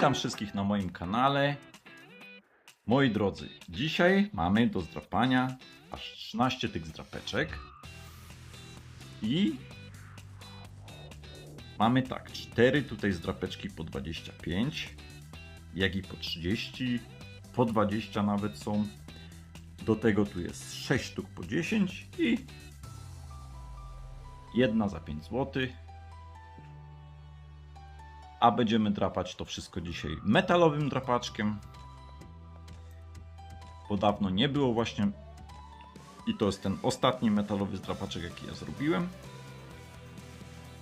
Witam wszystkich na moim kanale. Moi drodzy, dzisiaj mamy do zdrapania aż 13 tych zdrapeczek. I mamy tak, 4 tutaj zdrapeczki po 25, jak i po 30, po 20 nawet są. Do tego tu jest 6 sztuk po 10 i jedna za 5 zł. A będziemy drapać to wszystko dzisiaj metalowym drapaczkiem. Bo dawno nie było właśnie. I to jest ten ostatni metalowy drapaczek, jaki ja zrobiłem.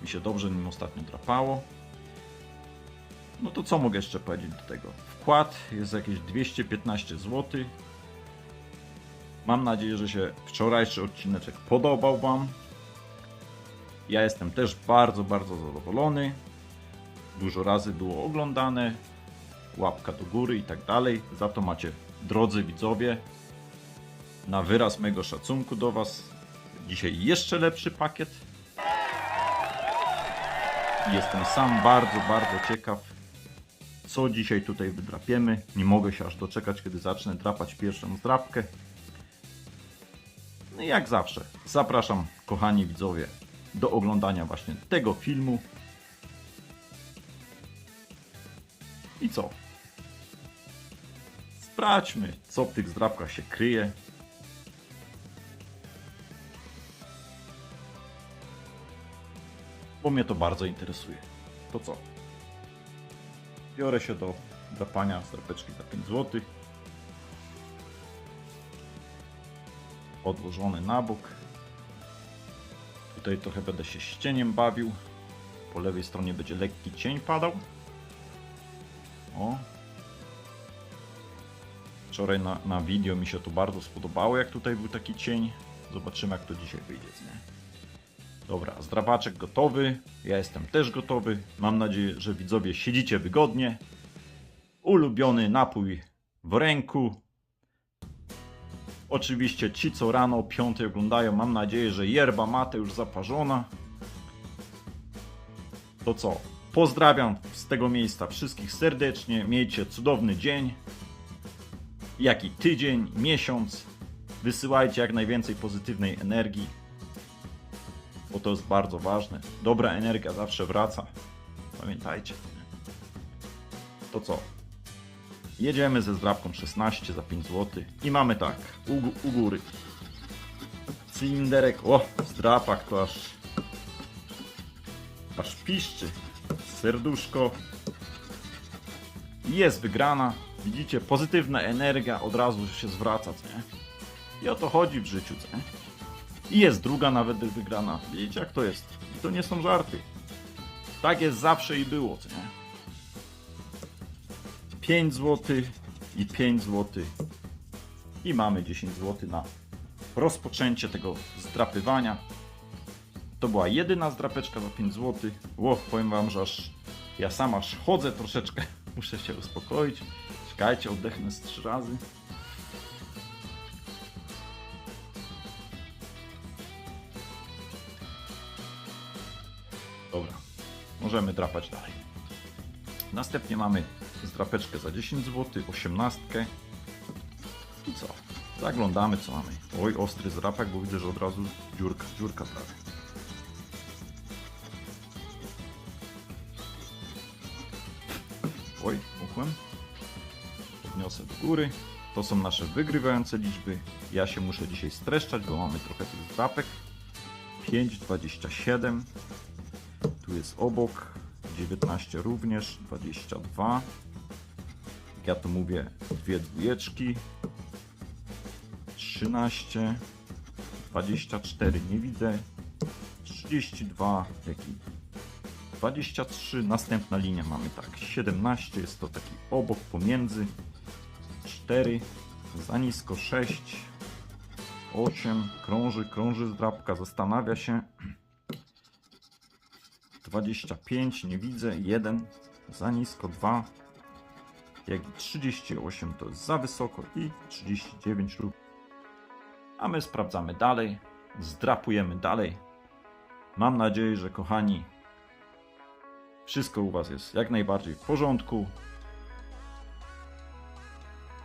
Mi się dobrze nim ostatnio drapało. No to co mogę jeszcze powiedzieć do tego? Wkład jest jakieś 215 zł. Mam nadzieję, że się wczorajszy odcineczek podobał Wam. Ja jestem też bardzo, bardzo zadowolony. Dużo razy było oglądane, łapka do góry i tak dalej. Za to macie, drodzy widzowie, na wyraz mego szacunku do Was, dzisiaj jeszcze lepszy pakiet. Jestem sam bardzo, bardzo ciekaw, co dzisiaj tutaj wydrapiemy. Nie mogę się aż doczekać, kiedy zacznę drapać pierwszą zdrapkę. No i jak zawsze, zapraszam, kochani widzowie, do oglądania właśnie tego filmu. I co? Sprawdźmy, co w tych zdrapkach się kryje. Bo mnie to bardzo interesuje. To co? Biorę się do drapania zdrapeczki za 5 zł. Odłożony na bok. Tutaj trochę będę się z cieniem bawił. Po lewej stronie będzie lekki cień padał. O. Wczoraj na, na video mi się to bardzo spodobało, jak tutaj był taki cień. Zobaczymy, jak to dzisiaj wyjdzie, nie? Dobra, zdrapaczek gotowy. Ja jestem też gotowy. Mam nadzieję, że widzowie siedzicie wygodnie. Ulubiony napój w ręku. Oczywiście ci, co rano o 5 oglądają, mam nadzieję, że yerba mate już zaparzona. To co? Pozdrawiam z tego miejsca wszystkich serdecznie. Miejcie cudowny dzień, jak i tydzień, miesiąc. Wysyłajcie jak najwięcej pozytywnej energii, bo to jest bardzo ważne. Dobra energia zawsze wraca. Pamiętajcie. To co? Jedziemy ze zdrabką 16 za 5 zł i mamy tak, u, u góry. Cylinderek, o, zdrapak to aż aż piszczy. Serduszko. Jest wygrana. Widzicie, pozytywna energia od razu się zwraca, co nie? I o to chodzi w życiu, co nie? I jest druga nawet wygrana. Widzicie jak to jest? I to nie są żarty. Tak jest zawsze i było, co nie? 5 zł i 5 zł. I mamy 10 zł na rozpoczęcie tego zdrapywania. To była jedyna zdrapeczka za 5 zł. Ło, powiem wam, że aż ja sam aż chodzę troszeczkę. Muszę się uspokoić. Czekajcie, oddechnę z 3 razy. Dobra, możemy drapać dalej. Następnie mamy zdrapeczkę za 10 zł, 18. I co? Zaglądamy co mamy. Oj, ostry zdrapek, bo widzę, że od razu dziurka, dziurka prawie. Uchłem. Podniosę do góry. To są nasze wygrywające liczby. Ja się muszę dzisiaj streszczać, bo mamy trochę tych zdrapek. 5, 27. Tu jest obok. 19 również. 22. Jak ja to mówię, dwie dwójeczki. 13. 24 nie widzę. 32, jak i 23. Następna linia mamy tak. 17 jest to taki obok pomiędzy. 4 za nisko 6 8 krąży, krąży zdrabka, zastanawia się 25 nie widzę 1 za nisko 2 jak i 38 to jest za wysoko i 39 lub a my sprawdzamy dalej zdrapujemy dalej mam nadzieję, że kochani wszystko u Was jest jak najbardziej w porządku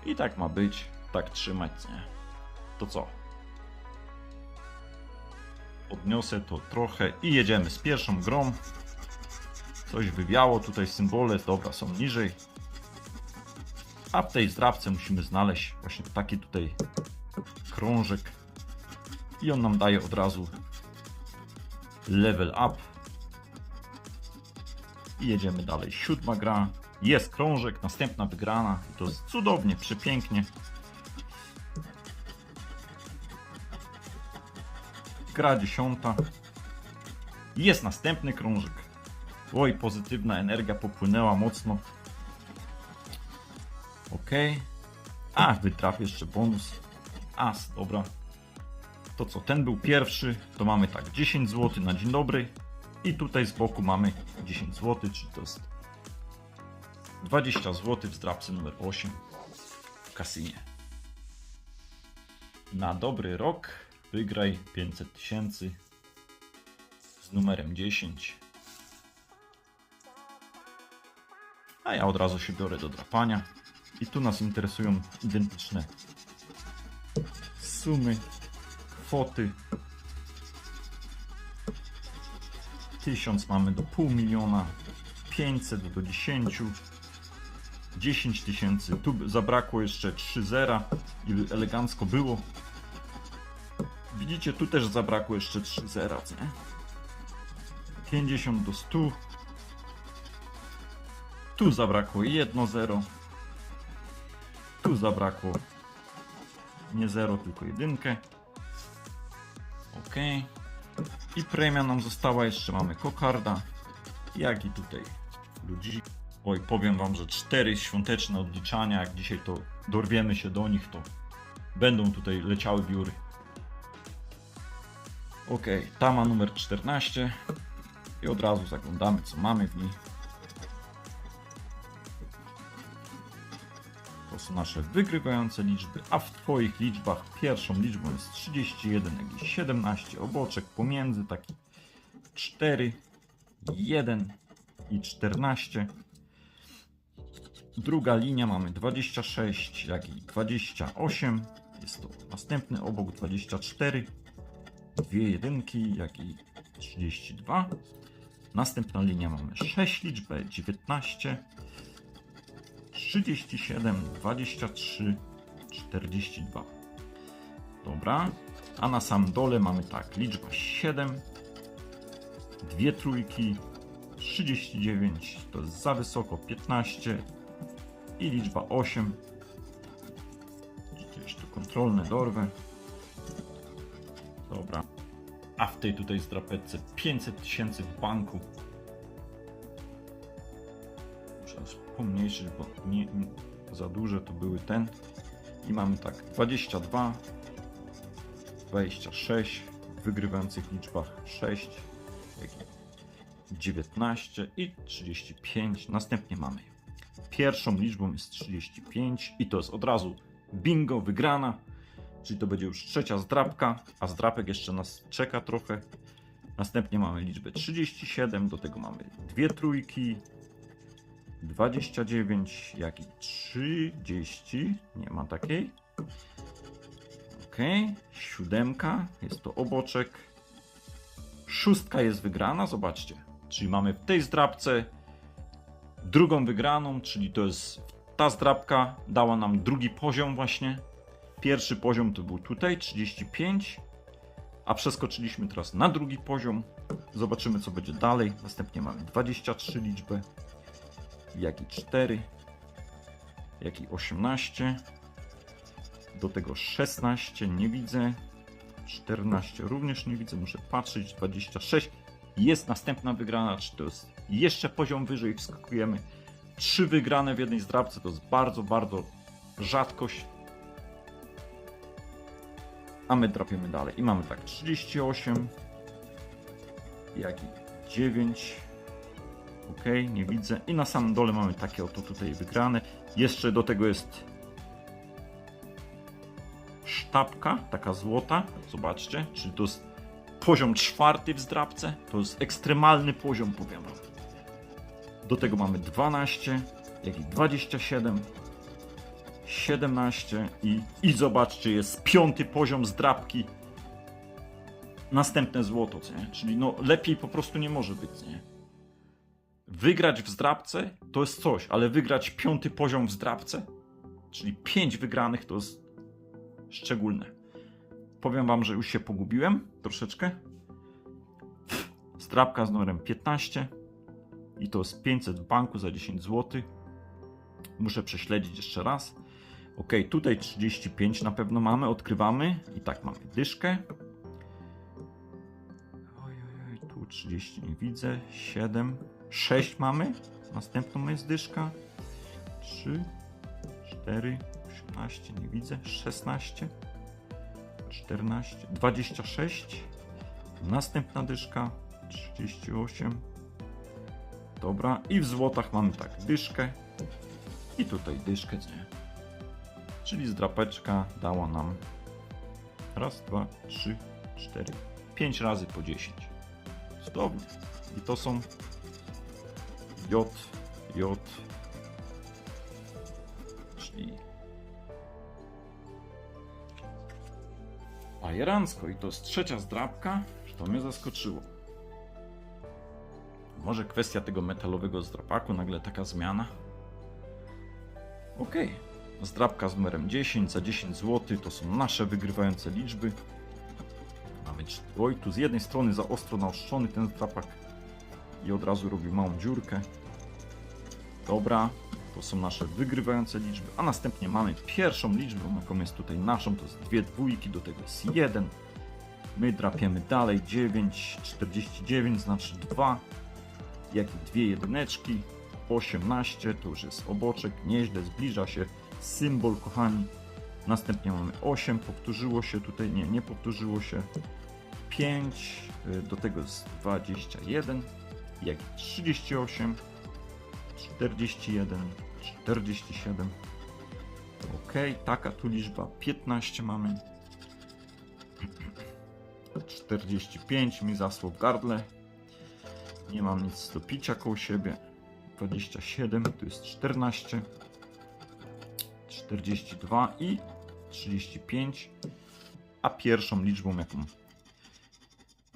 I tak ma być, tak trzymać, nie? To co? Podniosę to trochę i jedziemy z pierwszą grą. Coś wywiało, tutaj symbole, dobra, są niżej. A w tej zdrabce musimy znaleźć właśnie taki tutaj krążek. I on nam daje od razu level up. I jedziemy dalej. Siódma gra. Jest krążek, następna wygrana. I to jest cudownie, przepięknie. Gra dziesiąta. Jest następny krążek. Oj, pozytywna energia popłynęła mocno. Ok. A, wytrafię jeszcze bonus. As, dobra. To co, ten był pierwszy, to mamy tak 10 zł na dzień dobry. I tutaj z boku mamy 10 zł, czyli to jest 20 zł w zdrabce numer 8 w kasynie. Na dobry rok wygraj 500 tysięcy z numerem 10. A ja od razu się biorę do drapania. I tu nas interesują identyczne sumy, kwoty. 1000 mamy do pół miliona, 500 do 10, 10 tysięcy. Tu zabrakło jeszcze 3 zera i elegancko było. Widzicie, tu też zabrakło jeszcze 3 zera, nie? 50 do 100. Tu zabrakło 1 zero. Tu zabrakło nie 0, tylko jedynkę. Ok. I premia nam została jeszcze. Mamy kokarda. Jak i tutaj ludzi. Oj, powiem wam, że cztery świąteczne odliczania. Jak dzisiaj to dorwiemy się do nich, to będą tutaj leciały biury. Ok, ta ma numer 14. I od razu zaglądamy, co mamy w niej. To są nasze wygrywające liczby, a w Twoich liczbach pierwszą liczbą jest 31, jak i 17 oboczek pomiędzy, taki 4, 1 i 14. Druga linia mamy 26, jak i 28. Jest to następny obok 24. Dwie jedynki, jak i 32. Następna linia mamy 6 liczbę 19. 37, 23, 42. Dobra. A na sam dole mamy tak, liczba 7, dwie trójki, 39, to jest za wysoko, 15 i liczba 8. Gdzieś tu kontrolne dorwę. Dobra. A w tej tutaj zdrapetce 500 tysięcy w banku. Aż pomniejszyć, bo nie, nie, za duże to były ten. I mamy tak 22, 26, w wygrywających liczbach 6, jak i 19 i 35. Następnie mamy pierwszą liczbą jest 35 i to jest od razu bingo, wygrana. Czyli to będzie już trzecia zdrapka, a zdrapek jeszcze nas czeka trochę. Następnie mamy liczbę 37, do tego mamy dwie trójki, 29, jak i 30. Nie ma takiej. Ok, siódemka, jest to oboczek. Szóstka jest wygrana, zobaczcie. Czyli mamy w tej zdrabce drugą wygraną, czyli to jest ta zdrabka dała nam drugi poziom właśnie. Pierwszy poziom to był tutaj 35, a przeskoczyliśmy teraz na drugi poziom. Zobaczymy co będzie dalej. Następnie mamy 23 liczbę jak i 4, jak i 18. Do tego 16 nie widzę. 14 również nie widzę, muszę patrzeć. 26 jest następna wygrana, czy to jest jeszcze poziom wyżej, wskakujemy. Trzy wygrane w jednej zdrabce to jest bardzo, bardzo rzadkość. A my drapiemy dalej. I mamy tak 38, jak i 9, Ok, nie widzę. I na samym dole mamy takie oto tutaj wygrane. Jeszcze do tego jest sztabka, taka złota. Zobaczcie, czyli to jest poziom czwarty w zdrabce. To jest ekstremalny poziom, powiem wam. Do tego mamy 12, jak i 27, 17 i, i zobaczcie, jest piąty poziom zdrabki. Następne złoto, nie? Czyli no lepiej po prostu nie może być, nie? Wygrać w zdrabce to jest coś, ale wygrać piąty poziom w zdrabce, czyli pięć wygranych to jest szczególne. Powiem wam, że już się pogubiłem troszeczkę. Zdrabka z numerem 15 i to jest 500 w banku za 10 zł. Muszę prześledzić jeszcze raz. Ok, tutaj 35 na pewno mamy, odkrywamy. I tak mamy dyszkę. Oj, oj, oj, tu 30 nie widzę. 7, 6 mamy. Następną jest dyszka. 3, 4, 18 nie widzę. 16, 14, 26. Następna dyszka. 38. Dobra, i w złotach mamy tak dyszkę. I tutaj dyszkę? Czyli zdrapeczka dała nam raz, dwa, trzy, cztery, pięć razy po 10. Cudownie. I to są J, J, czyli bajerancko. I to jest trzecia zdrapka, to mnie zaskoczyło. Może kwestia tego metalowego zdrapaku, nagle taka zmiana. Okej. Zdrabka z numerem 10 za 10 zł to są nasze wygrywające liczby. Oj, tu z jednej strony za ostro naostrzony ten zdrapak i od razu robi małą dziurkę. Dobra, to są nasze wygrywające liczby, a następnie mamy pierwszą liczbę, jaką jest tutaj naszą, to jest dwie dwójki, do tego jest 1. My drapiemy dalej, 9, 49 znaczy 2, jak i dwie jedyneczki, 18, to już jest oboczek, nieźle, zbliża się symbol, kochani. Następnie mamy 8, powtórzyło się tutaj, nie, nie powtórzyło się. 5, y, do tego jest 21, jak i 38, 41, 47. Ok, taka tu liczba 15 mamy. 45 mi zasło gardle. Nie mam nic do picia koło siebie. 27, tu jest 14, 42 i 35. A pierwszą liczbą, jaką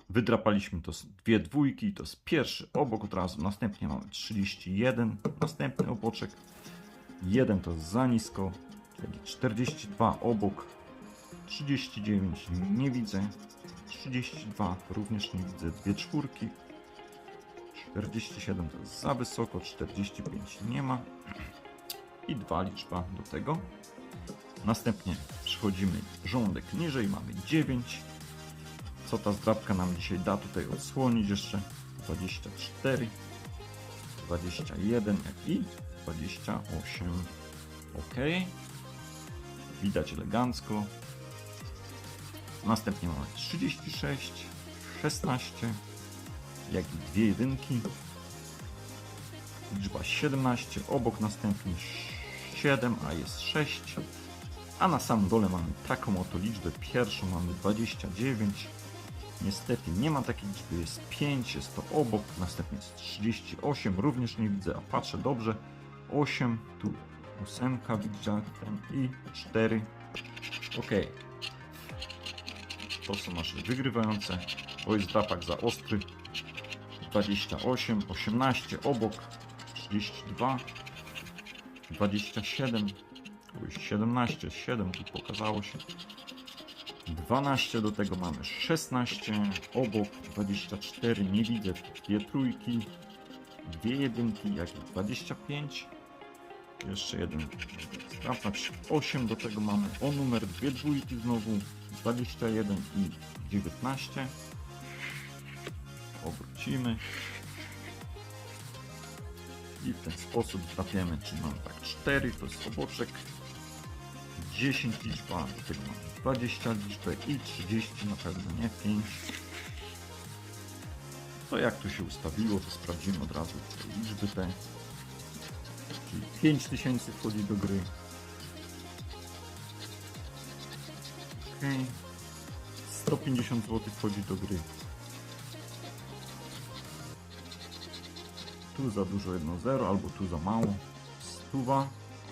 wydrapaliśmy, to są dwie dwójki. To jest pierwszy obok od razu. Następnie mamy 31, następny oboczek. 1 to jest za nisko, czyli 42 obok. 39 nie widzę. 32 również nie widzę. Dwie czwórki. 47 to jest za wysoko, 45 nie ma. I dwa liczba do tego. Następnie przechodzimy rządek niżej, mamy 9. Co ta zdrabka nam dzisiaj da tutaj odsłonić jeszcze? 24, 21 jak i 28. Ok. Widać elegancko. Następnie mamy 36, 16, jak i dwie jedynki. Liczba 17, obok następnie 7, a jest 6. A na samym dole mamy taką oto liczbę. Pierwszą mamy 29. Niestety nie ma takiej liczby, jest 5, jest to obok, następnie jest 38, również nie widzę, a patrzę dobrze. 8, tu 8 widzę i 4. Ok. To są nasze wygrywające. O jest drapak za ostry. 28, 18 obok, 32, 27, tu jest 17, 7 tu pokazało się. 12 do tego mamy 16, obok 24, nie widzę, dwie trójki, dwie jedynki, jak i 25, jeszcze jeden strapacz, 8 do tego mamy, o numer dwie dwójki znowu, 21 i 19, obrócimy. I w ten sposób trafiamy, czyli mamy tak 4, to jest oboczek, 10 liczba, do tego mamy 20 liczbę i 30 na pewno, nie 5. To jak tu się ustawiło, to sprawdzimy od razu te liczby te. Czyli 5000 wchodzi do gry. Ok. 150 zł wchodzi do gry. Tu za dużo 1-0, albo tu za mało. Stuwa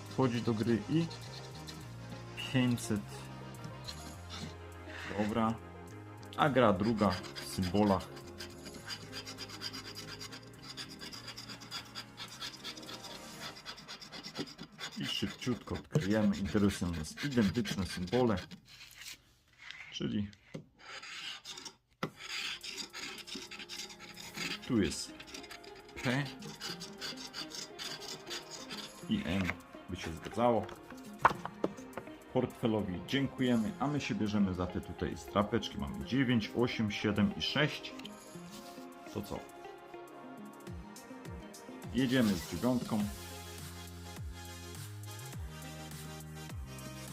wchodzi do gry i 500. Dobra. A gra druga w symbolach. I szybciutko odkryjemy. Interesują nas identyczne symbole. Czyli tu jest P i M by się zgadzało. Portfelowi dziękujemy, a my się bierzemy za te tutaj strapeczki. Mamy 9, 8, 7 i 6. To co? Jedziemy z dziewiątką.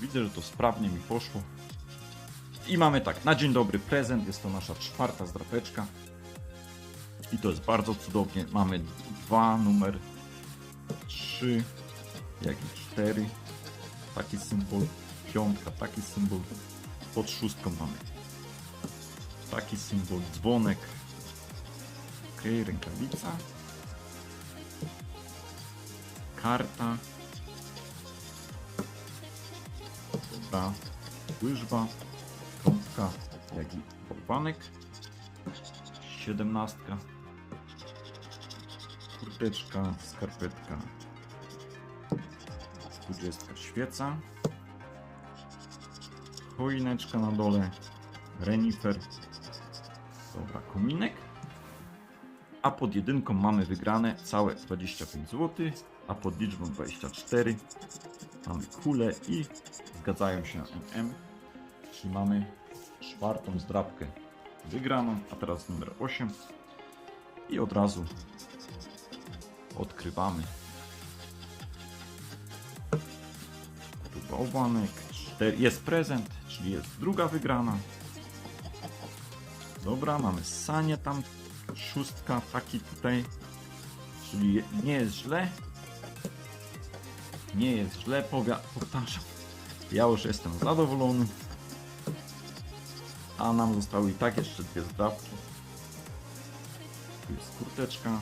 Widzę, że to sprawnie mi poszło. I mamy tak, na dzień dobry prezent, jest to nasza czwarta zdrapeczka. I to jest bardzo cudownie. Mamy dwa, numer 3, jak i 4. Taki symbol. Piątka, taki symbol. Pod szóstką mamy. Taki symbol. Dzwonek. Ok, rękawica. Karta. Dobra. Łyżwa. Trąbka, jak i bałwanek. Siedemnastka. Kurteczka, skarpetka. Dwudziestka świeca. Choineczka na dole. Renifer. Dobra, kominek. A pod jedynką mamy wygrane całe 25 zł, a pod liczbą 24 mamy kulę i zgadzają się na MM. Czyli mamy czwartą zdrabkę wygraną, a teraz numer 8 i od razu odkrywamy tu bałwanek, jest prezent, czyli jest druga wygrana dobra, mamy sanie tam szóstka, taki tutaj czyli nie jest źle nie jest źle, powia- powtarzam ja już jestem zadowolony a nam zostały i tak jeszcze dwie zdrawki. Tu jest kurteczka.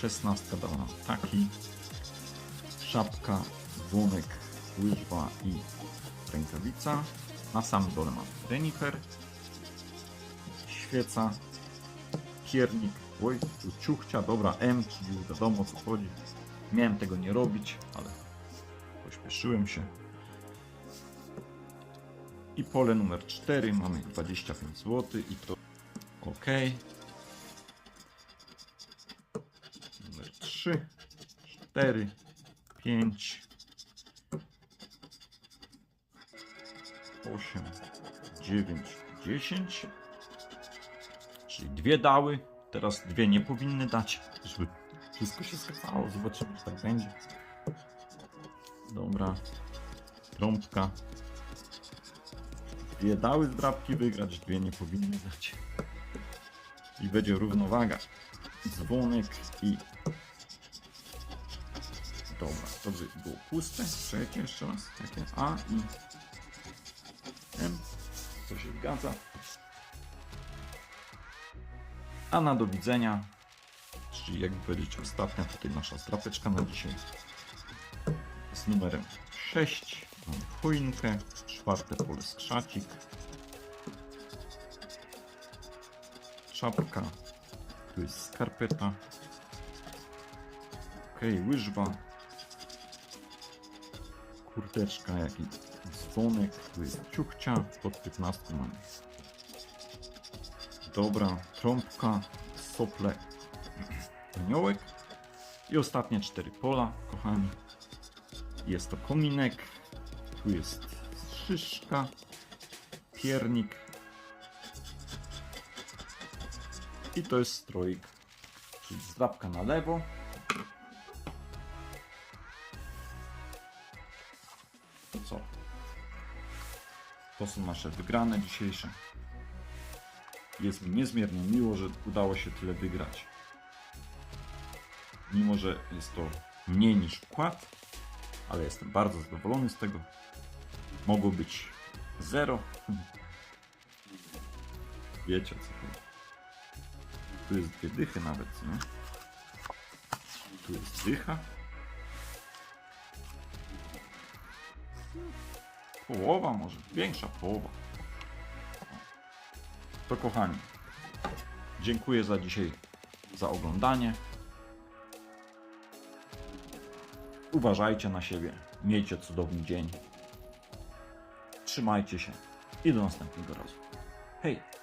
16 dała nam taki. Szapka, dzwonek, łyżwa i rękawica. Na samym dole mamy renifer. Świeca. Piernik. Oj, ciuchcia. Dobra, M, czyli już wiadomo o co chodzi. Miałem tego nie robić, ale pośpieszyłem się. I pole numer 4 mamy 25 zł i to ok. Numer 3, 4, 5, 8, 9, 10. Czyli dwie dały. Teraz dwie nie powinny dać, żeby wszystko się zgadzało. Zobaczymy, czy tak będzie. Dobra. Trąbka. Dwie dały zdrabki wygrać, dwie nie powinny dać. I będzie równowaga. Dzwonek i... Dobra, to by było puste. Trzecie jeszcze raz. Takie A i M. To się zgadza. A na do widzenia. Czyli jak powiedzieć ostatnia tutaj nasza strapeczka na dzisiaj. Z numerem 6. Mamy choinkę. Czwarte pole skrzacik. Czapka. Tu jest skarpeta. Ok, łyżwa. Kurteczka, jak i Tu jest ciuchcia. Pod 15 mamy. Dobra, trąbka, sople, aniołek. I ostatnie cztery pola, kochani. Jest to kominek. Tu jest szyszka, piernik. I to jest stroik, czyli na lewo. To są nasze wygrane dzisiejsze. Jest mi niezmiernie miło, że udało się tyle wygrać. Mimo, że jest to mniej niż wkład, ale jestem bardzo zadowolony z tego. Mogło być zero. Wiecie co chodzi. Tu jest dwie dychy nawet, nie? Tu jest dycha. Połowa może, większa połowa. To kochani, dziękuję za dzisiaj, za oglądanie. Uważajcie na siebie, miejcie cudowny dzień. Trzymajcie się i do następnego razu. Hej!